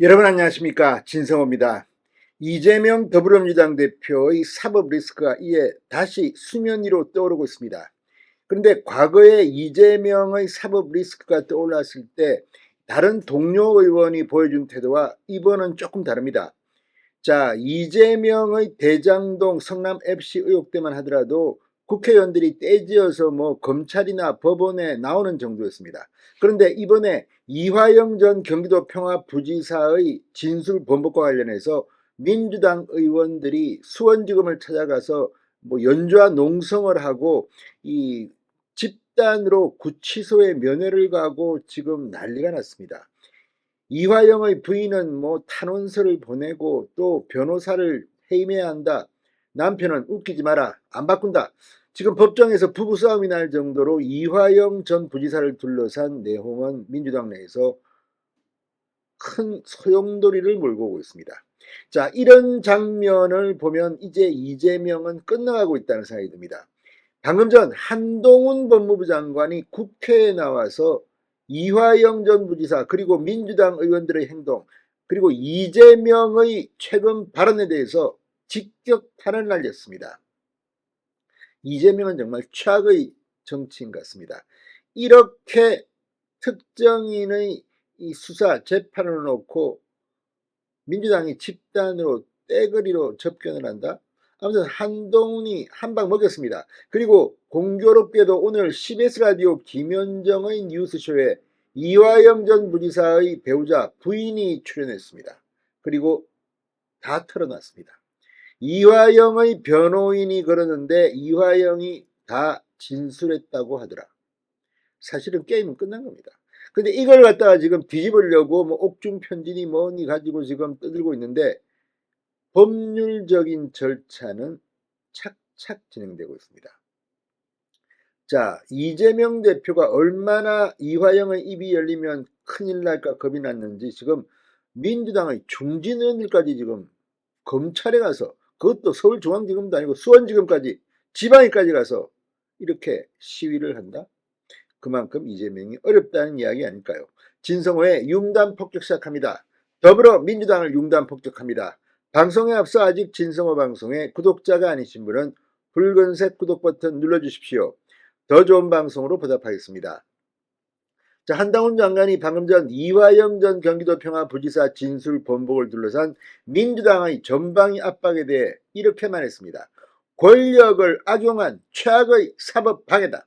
여러분 안녕하십니까 진성호입니다. 이재명 더불어민주당 대표의 사법 리스크가 이에 다시 수면 위로 떠오르고 있습니다. 그런데 과거에 이재명의 사법 리스크가 떠올랐을 때 다른 동료 의원이 보여준 태도와 이번은 조금 다릅니다. 자 이재명의 대장동 성남 FC 의혹 때만 하더라도 국회의원들이 떼지어서 뭐 검찰이나 법원에 나오는 정도였습니다. 그런데 이번에 이화영 전 경기도 평화부지사의 진술 번복과 관련해서 민주당 의원들이 수원지검을 찾아가서 뭐 연좌 농성을 하고 이 집단으로 구치소에 면회를 가고 지금 난리가 났습니다. 이화영의 부인은 뭐 탄원서를 보내고 또 변호사를 해임해야 한다. 남편은 웃기지 마라. 안 바꾼다. 지금 법정에서 부부싸움이 날 정도로 이화영 전 부지사를 둘러싼 내홍은 민주당 내에서 큰 소용돌이를 몰고 오고 있습니다. 자, 이런 장면을 보면 이제 이재명은 끝나가고 있다는 생각이 듭니다. 방금 전 한동훈 법무부 장관이 국회에 나와서 이화영 전 부지사 그리고 민주당 의원들의 행동 그리고 이재명의 최근 발언에 대해서 직격 탄원을 날렸습니다. 이재명은 정말 최악의 정치인 같습니다. 이렇게 특정인의 이 수사 재판을 놓고 민주당이 집단으로 떼거리로 접견을 한다. 아무튼 한동훈이 한 방 먹였습니다. 그리고 공교롭게도 오늘 CBS 라디오 김현정의 뉴스쇼에 이화영 전 부지사의 배우자 부인이 출연했습니다. 그리고 다 털어놨습니다. 이화영의 변호인이 그러는데 이화영이 다 진술했다고 하더라. 사실은 게임은 끝난 겁니다. 근데 이걸 갖다가 지금 뒤집으려고 뭐 옥중 편지니 뭐니 가지고 지금 떠들고 있는데 법률적인 절차는 착착 진행되고 있습니다. 자, 이재명 대표가 얼마나 이화영의 입이 열리면 큰일 날까 겁이 났는지 지금 민주당의 중진 의원들까지 지금 검찰에 가서 그것도 서울중앙지검도 아니고 수원지검까지 지방에까지 가서 이렇게 시위를 한다? 그만큼 이재명이 어렵다는 이야기 아닐까요? 진성호의 융단 폭격 시작합니다. 더불어 민주당을 융단 폭격합니다. 방송에 앞서 아직 진성호 방송에 구독자가 아니신 분은 붉은색 구독 버튼 눌러주십시오. 더 좋은 방송으로 보답하겠습니다. 자, 한당훈 장관이 방금 전 이화영 전 경기도 평화부지사 진술 번복을 둘러싼 민주당의 전방위 압박에 대해 이렇게 말했습니다. 권력을 악용한 최악의 사법 방해다.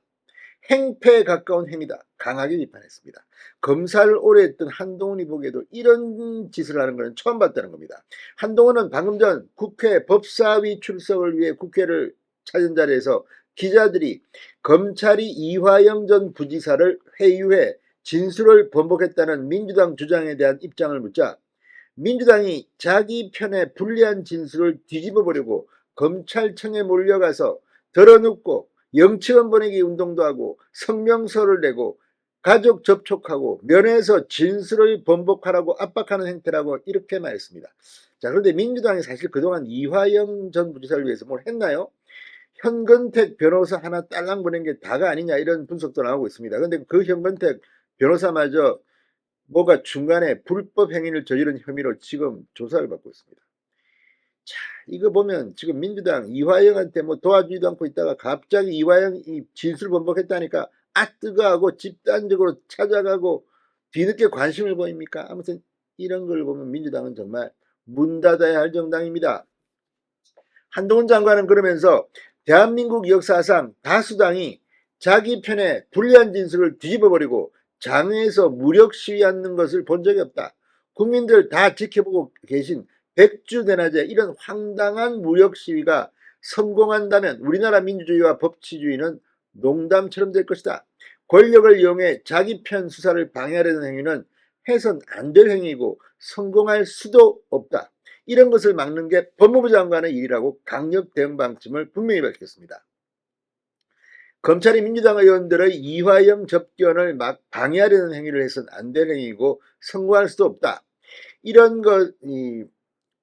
행패에 가까운 행위다. 강하게 비판했습니다. 검사를 오래 했던 한동훈이 보기에도 이런 짓을 하는 것은 처음 봤다는 겁니다. 한동훈은 방금 전 국회 법사위 출석을 위해 국회를 찾은 자리에서 기자들이 검찰이 이화영 전 부지사를 회유해 진술을 번복했다는 민주당 주장에 대한 입장을 묻자 민주당이 자기 편에 불리한 진술을 뒤집어 보려고 검찰청에 몰려가서 덜어눕고 영치원 보내기 운동도 하고 성명서를 내고 가족 접촉하고 면회에서 진술을 번복하라고 압박하는 행태라고 이렇게 말했습니다. 자 그런데 민주당이 사실 그동안 이화영 전 부지사를 위해서 뭘 했나요? 현근택 변호사 하나 딸랑 보낸 게 다가 아니냐 이런 분석도 나오고 있습니다. 그런데 그 현근택 변호사마저 뭐가 중간에 불법 행위를 저지른 혐의로 지금 조사를 받고 있습니다. 자, 이거 보면 지금 민주당 이화영한테 뭐 도와주지도 않고 있다가 갑자기 이화영이 진술 번복했다니까 아 뜨거하고 집단적으로 찾아가고 뒤늦게 관심을 보입니까? 아무튼 이런 걸 보면 민주당은 정말 문 닫아야 할 정당입니다. 한동훈 장관은 그러면서 대한민국 역사상 다수당이 자기 편에 불리한 진술을 뒤집어버리고 장외에서 무력 시위하는 것을 본 적이 없다. 국민들 다 지켜보고 계신 백주 대낮에 이런 황당한 무력 시위가 성공한다면 우리나라 민주주의와 법치주의는 농담처럼 될 것이다. 권력을 이용해 자기 편 수사를 방해하려는 행위는 해선 안 될 행위이고 성공할 수도 없다. 이런 것을 막는 게 법무부 장관의 일이라고 강력 대응 방침을 분명히 밝혔습니다. 검찰이 민주당 의원들의 이화영 접견을 막 방해하려는 행위를 해서는 안될 행위이고 성공할 수도 없다. 이런 것, 이,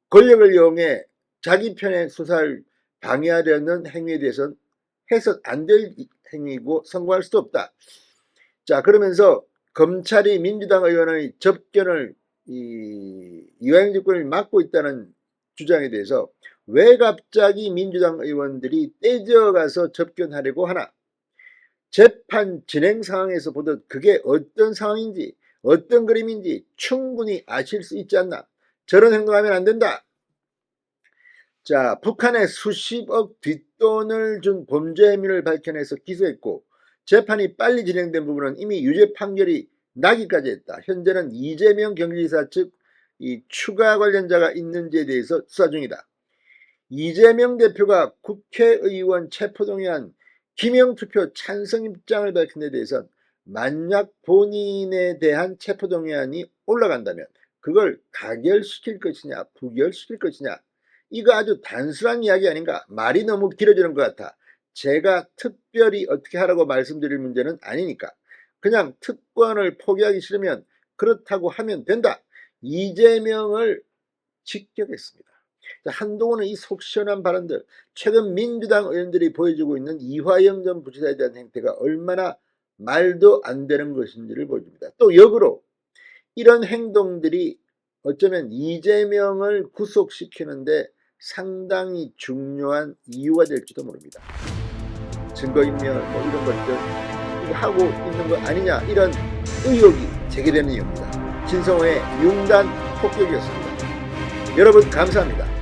권력을 이용해 자기 편의 수사를 방해하려는 행위에 대해서는 해서 안 될 행위이고 성공할 수도 없다. 자, 그러면서 검찰이 민주당 의원의 접견을 이 이화영 정권을 맡고 있다는 주장에 대해서 왜 갑자기 민주당 의원들이 떼져가서 접견하려고 하나? 재판 진행 상황에서 보듯 그게 어떤 상황인지 어떤 그림인지 충분히 아실 수 있지 않나? 저런 행동하면 안 된다. 자, 북한에 수십억 뒷돈을 준 범죄 혐의를 밝혀내서 기소했고 재판이 빨리 진행된 부분은 이미 유죄 판결이 나기까지 했다. 현재는 이재명 경기지사 측 이 추가 관련자가 있는지에 대해서 수사 중이다. 이재명 대표가 국회의원 체포동의안 기명투표 찬성 입장을 밝힌 데 대해선 만약 본인에 대한 체포동의안이 올라간다면 그걸 가결시킬 것이냐 부결시킬 것이냐 이거 아주 단순한 이야기 아닌가? 말이 너무 길어지는 것 같아. 제가 특별히 어떻게 하라고 말씀드릴 문제는 아니니까. 그냥 특권을 포기하기 싫으면 그렇다고 하면 된다. 이재명을 직격했습니다. 자, 한동훈은 이 속시원한 발언들 최근 민주당 의원들이 보여주고 있는 이화영 전 부지사에 대한 행태가 얼마나 말도 안 되는 것인지를 보여줍니다. 또 역으로 이런 행동들이 어쩌면 이재명을 구속시키는데 상당히 중요한 이유가 될지도 모릅니다. 증거인멸 뭐 이런 것들 하고 있는 거 아니냐 이런 의혹이 제기되는 이유입니다. 진성호의 융단 폭격이었습니다. 여러분 감사합니다.